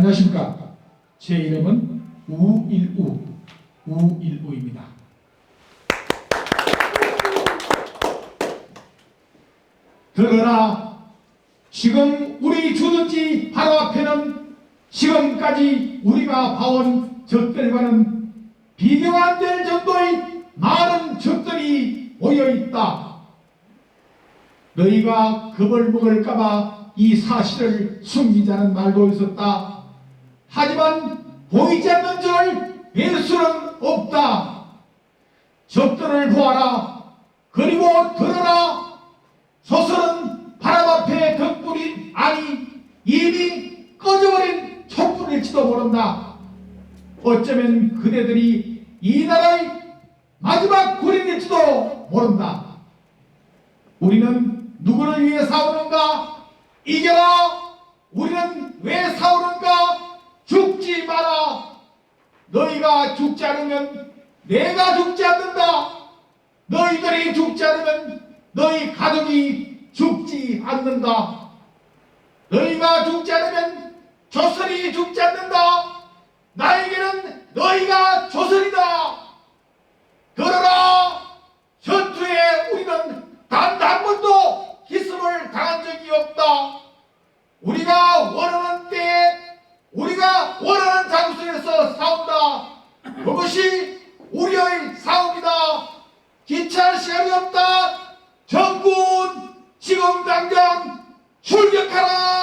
안녕하십니까. 제 이름은 우일우, 우일우입니다. 들어라. 지금 우리 주둔지 바로 앞에는 지금까지 우리가 봐온 적들과는 비교가 안 될 정도의 많은 적들이 모여 있다. 너희가 겁을 먹을까봐 이 사실을 숨기자는 말도 있었다. 하지만 보이지 않는 적을 뵐 수는 없다. 적들을 보아라. 그리고 들어라. 소설은 바람 앞에 덕불이 아니 이미 꺼져버린 촛불일지도 모른다. 어쩌면 그대들이 이 나라의 마지막 군인일지도 모른다. 우리는 누구를 위해 싸우는가? 이겨라! 너희가 죽지 않으면 내가 죽지 않는다! 너희들이 죽지 않으면 너희 가족이 죽지 않는다! 너희가 죽지 않으면 조선이 죽지 않는다! 나에게는 너희가 조선이다! 들어라! 전투에 우리는 단 한 번도 희생을 당한 적이 없다. 우리가 원하는 시간이 없다. 정군 지금 당장 출격하라.